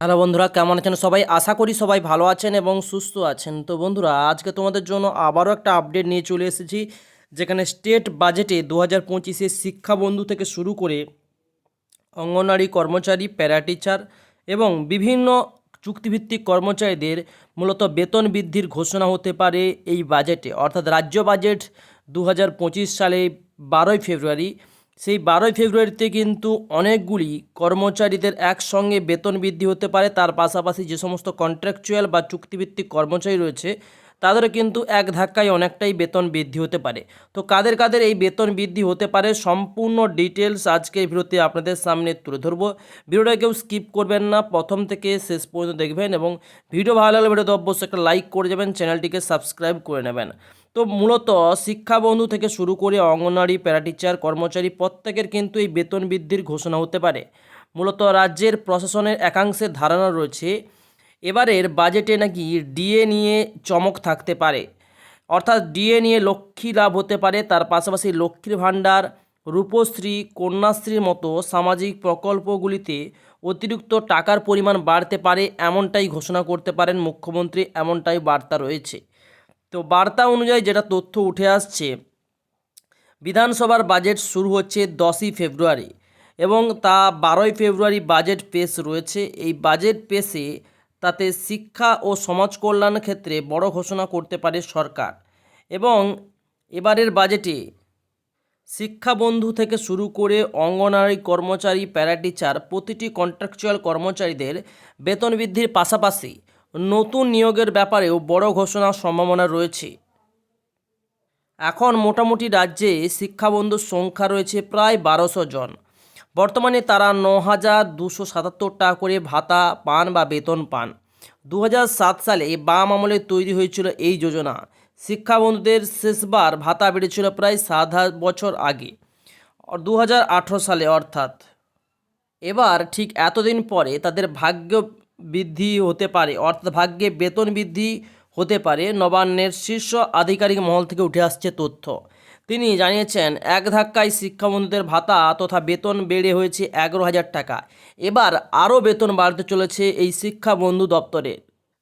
Hello বন্ধুরা, কেমন আছেন সবাই? আশা করি সবাই ভালো আছেন এবং সুস্থ আছেন। তো বন্ধুরা, আজকে তোমাদের জন্য আবারও একটা আপডেট নিয়ে চলে এসেছি, যেখানে স্টেট বাজেটে দু হাজার পঁচিশে শিক্ষাবন্ধু থেকে শুরু করে অঙ্গনওয়াড়ি কর্মচারী প্যারা টিচার এবং বিভিন্ন চুক্তিভিত্তিক কর্মচারীদের মূলত বেতন বৃদ্ধির ঘোষণা হতে পারে এই বাজেটে অর্থাৎ রাজ্য বাজেট দু হাজার পঁচিশ সালে বারোই ফেব্রুয়ারি সেই বারোই ফেব্রুয়ারিতে কিন্তু অনেকগুলি কর্মচারীদের একসঙ্গে বেতন বৃদ্ধি হতে পারে। তার পাশাপাশি যে সমস্ত কন্ট্রাকচুয়াল বা চুক্তিভিত্তিক কর্মচারী রয়েছে, তাদেরও কিন্তু এক ধাক্কায় অনেকটাই বেতন বৃদ্ধি হতে পারে। তো কাদের কাদের এই বেতন বৃদ্ধি হতে পারে, সম্পূর্ণ ডিটেলস আজকে এই ভিডিওতে আপনাদের সামনে তুলে ধরবো। ভিডিওটা কেউ স্কিপ করবেন না, প্রথম থেকে শেষ পর্যন্ত দেখবেন এবং ভিডিও ভালো লাগলে ভিডিওতে অবশ্যই একটা লাইক করে যাবেন, চ্যানেলটিকে সাবস্ক্রাইব করে নেবেন। তো মূলত শিক্ষাবন্ধু থেকে শুরু করে অঙ্গনওয়াড়ি, প্যারাটিচার, কর্মচারী প্রত্যেকের কিন্তু এই বেতন বৃদ্ধির ঘোষণা হতে পারে। মূলত রাজ্যের প্রশাসনের একাংশের ধারণা রয়েছে, এবারের বাজেটে নাকি ডিএ নিয়ে চমক থাকতে পারে। অর্থাৎ ডিএ নিয়ে লক্ষ্মী লাভ হতে পারে, তার পাশাপাশি লক্ষ্মীর ভাণ্ডার, রূপশ্রী, কন্যাশ্রীর মতো সামাজিক প্রকল্পগুলিতে অতিরিক্ত টাকার পরিমাণ বাড়তে পারে এমনটাই ঘোষণা করতে পারেন মুখ্যমন্ত্রী, এমনটাই বার্তা রয়েছে। তো বার্তা অনুযায়ী যেটা তথ্য উঠে আসছে, বিধানসভার বাজেট শুরু হচ্ছে দশই ফেব্রুয়ারি এবং তা বারোই ফেব্রুয়ারি বাজেট পেশ রয়েছে। এই বাজেট পেশে তাতে শিক্ষা ও সমাজ কল্যাণ ক্ষেত্রে বড় ঘোষণা করতে পারে সরকার এবং এবারের বাজেটে শিক্ষাবন্ধু থেকে শুরু করে অঙ্গনারী কর্মচারী, প্যারাটিচার প্রতিটি কন্ট্রাকচুয়াল কর্মচারীদের বেতন বৃদ্ধির পাশাপাশি নতুন নিয়োগের ব্যাপারেও বড় ঘোষণার সম্ভাবনা রয়েছে। এখন মোটামুটি রাজ্যে শিক্ষাবন্ধুর সংখ্যা রয়েছে প্রায় বারোশো জন। বর্তমানে তারা ন হাজার দুশো সাতাত্তর টাকা করে ভাতা পান বা বেতন পান। দু সালে বাম আমলে তৈরি হয়েছিল এই যোজনা। শিক্ষাবন্ধুদের শেষবার ভাতা বেড়েছিল প্রায় সাত হাজার বছর আগে দু হাজার আঠেরো সালে অর্থাৎ। এবার ঠিক এতদিন পরে তাদের ভাগ্য বৃদ্ধি হতে পারে, অর্থাৎ ভাগ্যে বেতন বৃদ্ধি হতে পারে। নবান্নের শীর্ষ আধিকারিক মহল থেকে উঠে আসছে তথ্য। তিনি জানিয়েছেন, এক ধাক্কায় শিক্ষাবন্ধুদের ভাতা তথা বেতন বেড়ে হয়েছে এগারো হাজার টাকা। এবার আরও বেতন বাড়তে চলেছে এই শিক্ষাবন্ধু দপ্তরে।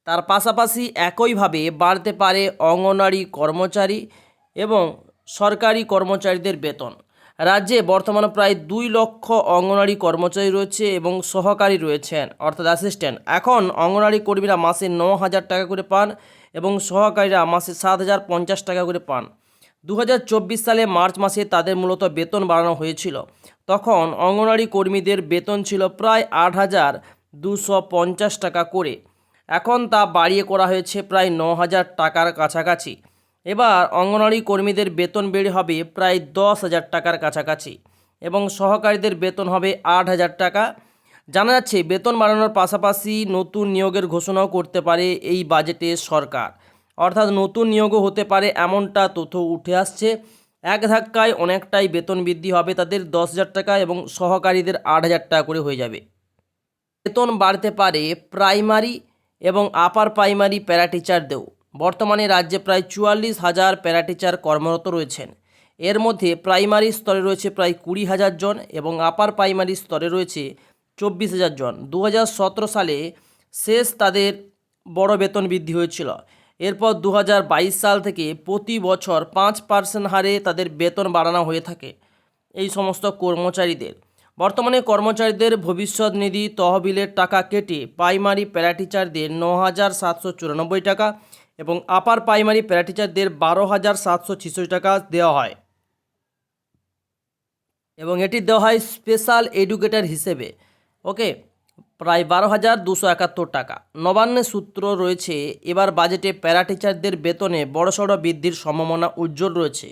তার পাশাপাশি একইভাবে বাড়তে পারে অঙ্গনওয়াড়ি কর্মচারী এবং সরকারি কর্মচারীদের বেতন। রাজ্যে বর্তমানে প্রায় দুই লক্ষ অঙ্গনওয়াড়ি কর্মচারী রয়েছে এবং সহকারী রয়েছেন, অর্থাৎ অ্যাসিস্ট্যান্ট এখন অঙ্গনওয়াড়ি কর্মীরা মাসে ন হাজার টাকা করে পান এবং সহকারীরা মাসে সাত হাজার পঞ্চাশ টাকা করে পান। দু হাজার চব্বিশ সালে মার্চ মাসে তাদের মূলত বেতন বাড়ানো হয়েছিল। তখন অঙ্গনওয়াড়ি কর্মীদের বেতন ছিল প্রায় আট হাজার দুশো পঞ্চাশ টাকা করে। এখন তা বাড়িয়ে করা হয়েছে প্রায় ন হাজার টাকার কাছাকাছি। এবার অঙ্গনওয়াড়ি কর্মীদের বেতন বেড়ে হবে প্রায় দশ হাজার টাকার কাছাকাছি এবং সহকারীদের বেতন হবে আট হাজার টাকা। জানা যাচ্ছে, বেতন বাড়ানোর পাশাপাশি নতুন নিয়োগের ঘোষণাও করতে পারে এই বাজেটে সরকার। অর্থাৎ নতুন নিয়োগও হতে পারে এমনটা তথ্য উঠে আসছে। এক ধাক্কায় অনেকটাই বেতন বৃদ্ধি হবে তাদের দশ হাজার টাকা এবং সহকারীদের আট হাজার টাকা করে হয়ে যাবে। বেতন বাড়তে পারে প্রাইমারি এবং আপার প্রাইমারি প্যারাটিচারদেরও। বর্তমানে রাজ্যে প্রায় চুয়াল্লিশ হাজার প্যারাটিচার কর্মরত রয়েছেন। এর মধ্যে প্রাইমারি স্তরে রয়েছে প্রায় কুড়ি হাজার জন এবং আপার প্রাইমারি স্তরে রয়েছে চব্বিশ হাজার জন। দু হাজার সতেরো সালে শেষ তাদের বড় বেতন বৃদ্ধি হয়েছিল। এরপর দু হাজার বাইশ সাল থেকে প্রতি বছর পাঁচ পার্সেন্ট হারে তাদের বেতন বাড়ানো হয়ে থাকে এই সমস্ত কর্মচারীদের। বর্তমানে কর্মচারীদের ভবিষ্যৎ নিধি তহবিলের টাকা কেটে প্রাইমারি প্যারাটিচারদের ন হাজার সাতশো চুরানব্বই টাকা এবং আপার প্রাইমারি প্যারাটিচারদের বারো হাজার সাতশো ছিষট্টি টাকা দেওয়া হয় এবং এটি দেওয়া হয় স্পেশাল এডুকেটর হিসেবে। ওকে, প্রায় বারো হাজার দুশো একাত্তর টাকা। নবান্নের সূত্র রয়েছে, এবার বাজেটে প্যারাটিচারদের বেতনে বড়সড় বৃদ্ধির সম্ভাবনা উজ্জ্বল রয়েছে।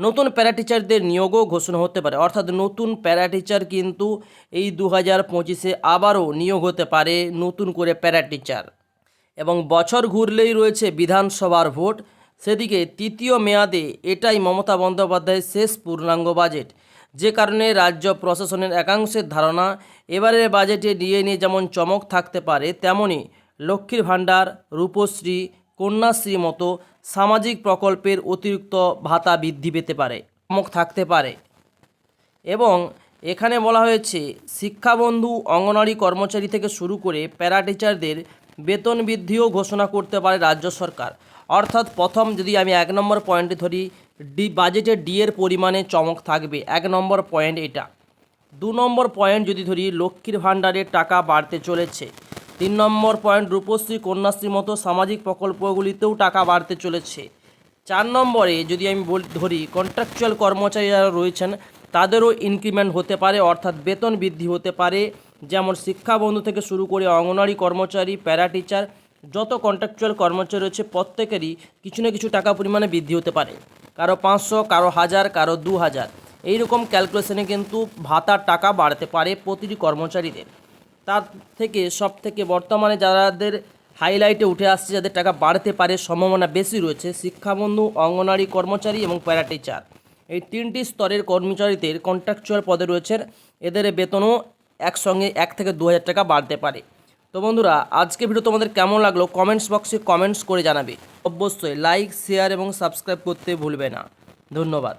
নতুন প্যারাটিচারদের নিয়োগও ঘোষণা হতে পারে। অর্থাৎ নতুন প্যারাটিচার কিন্তু এই দু হাজার পঁচিশে আবারও নিয়োগ হতে পারে নতুন করে প্যারাটিচার। এবং বছর ঘুরলেই রয়েছে বিধানসভার ভোট। সেদিকে তৃতীয় মেয়াদে এটাই মমতা বন্দ্যোপাধ্যায়ের শেষ পূর্ণাঙ্গ বাজেট। যে কারণে রাজ্য প্রশাসনের একাংশের ধারণা, এবারের বাজেটে ডিএ নিয়ে যেমন চমক থাকতে পারে তেমনই লক্ষ্মীর ভাণ্ডার, রূপশ্রী, কন্যাশ্রী মতো সামাজিক প্রকল্পের অতিরিক্ত ভাতা বৃদ্ধি পেতে পারে, চমক থাকতে পারে। এবং এখানে বলা হয়েছে, শিক্ষাবন্ধু, অঙ্গনওয়াড়ি কর্মচারী থেকে শুরু করে প্যারা টিচারদের বেতন বৃদ্ধিও ঘোষণা করতে পারে রাজ্য সরকার। অর্থাৎ প্রথম যদি আমি এক নম্বর পয়েন্টে ধরি, ডি, বাজেটে ডি এর পরিমাণে চমক থাকবে। এক নম্বর পয়েন্ট এটা। দু নম্বর পয়েন্ট যদি ধরি, লক্ষ্মীর ভাণ্ডারের টাকা বাড়তে চলেছে। তিন নম্বর পয়েন্ট, রূপশ্রী কন্যাশ্রী মতো সামাজিক প্রকল্পগুলিতেও টাকা বাড়তে চলেছে। চার নম্বরে যদি আমি বল, ধরি কন্ট্রাকচুয়াল কর্মচারী যারা রয়েছেন, তাদেরও ইনক্রিমেন্ট হতে পারে, অর্থাৎ বেতন বৃদ্ধি হতে পারে। যেমন শিক্ষাবন্ধু থেকে শুরু করে অঙ্গনওয়াড়ি কর্মচারী, প্যারা টিচার, যত কন্ট্রাকচুয়াল কর্মচারী রয়েছে প্রত্যেকেরই কিছু না কিছু টাকা পরিমাণে বৃদ্ধি হতে পারে। কারও পাঁচশো, কারও হাজার, কারও দু হাজার। এইরকম ক্যালকুলেশনে কিন্তু ভাতার টাকা বাড়তে পারে প্রতিটি কর্মচারীদের। তার থেকে সব থেকে বর্তমানে যাদের হাইলাইটে উঠে আসছে, যাদের টাকা বাড়তে পারে, সম্ভাবনা বেশি রয়েছে শিক্ষাবন্ধু অঙ্গনারী কর্মচারী এবং প্যারা টিচার। এই তিনটি স্তরের কর্মচারীদের কন্ট্রাকচুয়াল পদে রয়েছে। এদের বেতনও একসঙ্গে এক থেকে দু হাজার টাকা বাড়তে পারে। তো বন্ধুরা আজকে ভিডিও তোমাদের কেমন লাগল কমেন্টস বক্সে কমেন্টস করে জানাবে। অবশ্যই লাইক, শেয়ার এবং সাবস্ক্রাইব করতে ভুলবে না। ধন্যবাদ।